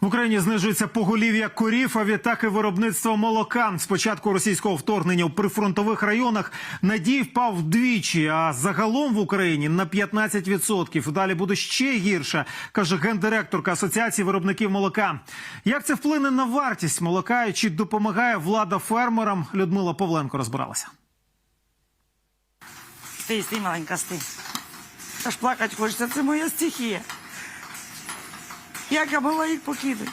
В Україні знижується поголів'я корів, а відтак і виробництво молока. З початку російського вторгнення в прифронтових районах надій впав вдвічі, а загалом в Україні на 15%. Далі буде ще гірше, каже гендиректорка Асоціації виробників молока. Як це вплине на вартість молока і чи допомагає влада фермерам? Людмила Павленко розбиралася. Стій, стій, маленька, стій. Аж плакати хочеться, це моя стихія. Як я могла їх покинути?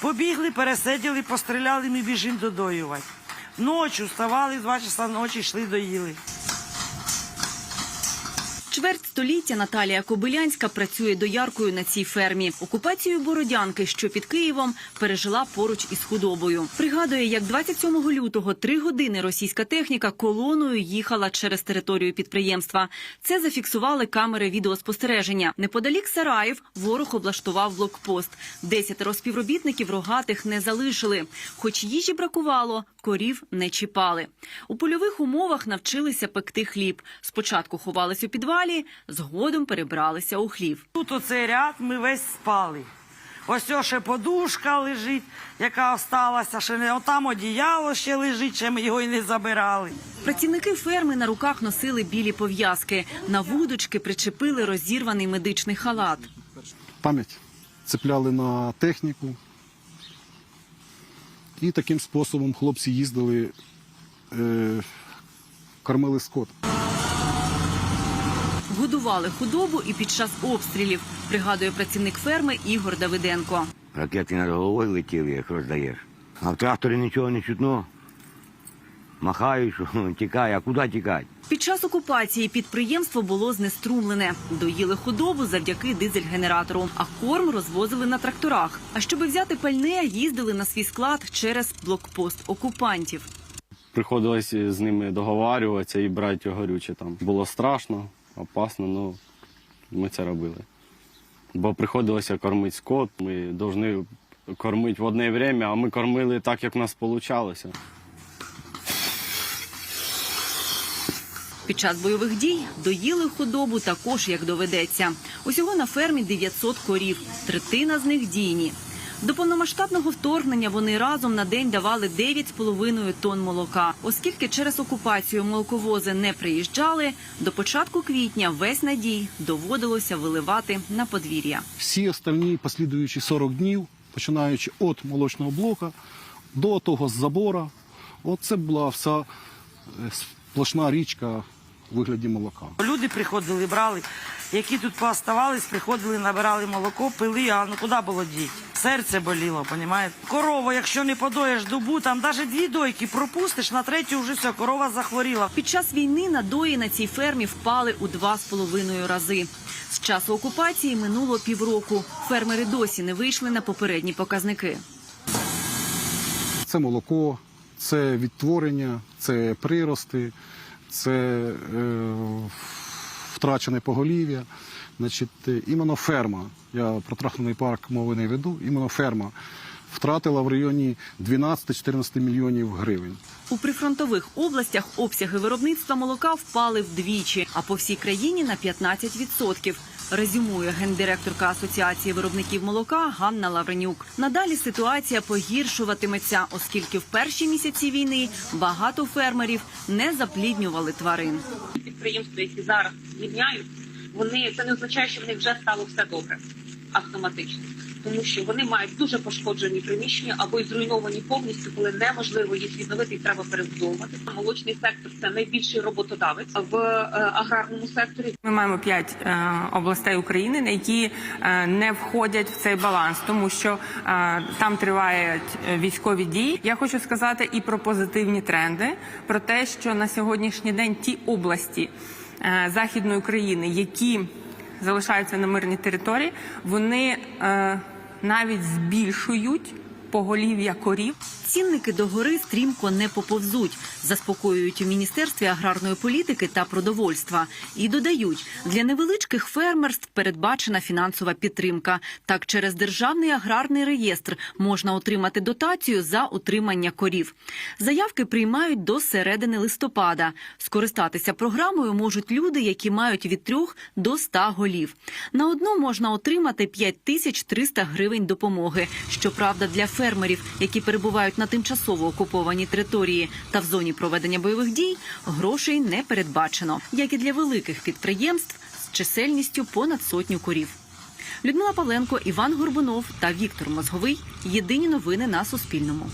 Побігли, пересиділи, постріляли, ми біжимо додоювати. Ночі вставали, два часа ночі йшли доїли. Чверть століття Наталія Кобилянська працює дояркою на цій фермі. Окупацію Бородянки, що під Києвом, пережила поруч із худобою. Пригадує, як 27 лютого три години російська техніка колоною їхала через територію підприємства. Це зафіксували камери відеоспостереження. Неподалік Сараїв ворог облаштував блокпост. Десятеро співробітників рогатих не залишили. Хоч їжі бракувало, корів не чіпали. У польових умовах навчилися пекти хліб. Спочатку ховались у підвалі, згодом перебралися у хлів. Тут оцей ряд ми весь спали. Ось ще подушка лежить, яка осталася, ще не отам одіяло ще лежить, ще ми його й не забирали. Працівники ферми на руках носили білі пов'язки. На вудочки причепили розірваний медичний халат. пам'ять цепляли на техніку. І таким способом хлопці їздили, е, кормили скот. Годували худобу і під час обстрілів, пригадує працівник ферми Ігор Давиденко. Ракети над головою летіли, як роздаєш. А в тракторі нічого не чутно. Махають, що тікає, а куди тікати? Під час окупації підприємство було знеструмлене. Доїли худобу завдяки дизель-генератору, а корм розвозили на тракторах. А щоби взяти пальне, їздили на свій склад через блокпост окупантів. Приходилось з ними договарюватися і брати горюче там. Було страшно, опасно, але ми це робили. Бо приходилося кормити скот, ми повинні кормити в одне время, а ми кормили так, як в нас вийшло. Під час бойових дій доїли худобу також, як доведеться. Усього на фермі 900 корів, третина з них дійні. До повномасштабного вторгнення вони разом на день давали 9,5 тонн молока. Оскільки через окупацію молоковози не приїжджали, до початку квітня весь надій доводилося виливати на подвір'я. Всі остальні послідуючі 40 днів, починаючи від молочного блока до того з забора, от це була вся е, сплошна річка у вигляді молока. Люди приходили, брали, які тут пооставались, приходили, набирали молоко, пили, а ну куди було діть? Серце боліло, понімаєте? Корову, якщо не подоїш добу, там навіть дві дойки пропустиш, на третю вже все, корова захворіла. Під час війни надої на цій фермі впали у два з половиною рази. З часу окупації минуло півроку. Фермери досі не вийшли на попередні показники. Це молоко, це відтворення, це прирости, це е, втрачене поголів'я. Значить, е, іменно ферма, я про трахнений парк мови не веду, іменно ферма втратила в районі 12-14 мільйонів гривень. У прифронтових областях обсяги виробництва молока впали вдвічі, а по всій країні на 15%. Резюмує гендиректорка Асоціації виробників молока Ганна Лавренюк. Надалі ситуація погіршуватиметься, оскільки в перші місяці війни багато фермерів не запліднювали тварин. підприємства, які зараз звільняють, вони це не означає, що в них вже стало все добре автоматично, тому що вони мають дуже пошкоджені приміщення або й зруйновані повністю, коли неможливо їх відновити і треба перебудовувати. Молочний сектор це найбільший роботодавець в е, аграрному секторі. Ми маємо п'ять е, областей України, які е, не входять в цей баланс, тому що там тривають військові дії. Я хочу сказати і про позитивні тренди, про те, що на сьогоднішній день ті області західної України, які залишаються на мирній території, вони е, навіть збільшують поголів'я корів. Цінники до гори стрімко не поповзуть, заспокоюють у міністерстві аграрної політики та продовольства і додають для невеличких фермерств передбачена фінансова підтримка. Так, через державний аграрний реєстр можна отримати дотацію за утримання корів. Заявки приймають до середини листопада. Скористатися програмою можуть люди, які мають від 3 до 100 голів. На одну можна отримати 5300 гривень допомоги. Щоправда, для фермерів, які перебувають на тимчасово окупованій території та в зоні проведення бойових дій, грошей не передбачено, як і для великих підприємств з чисельністю понад сотню корів. Людмила Павленко, Іван Горбунов та Віктор Мозговий. Єдині новини на Суспільному.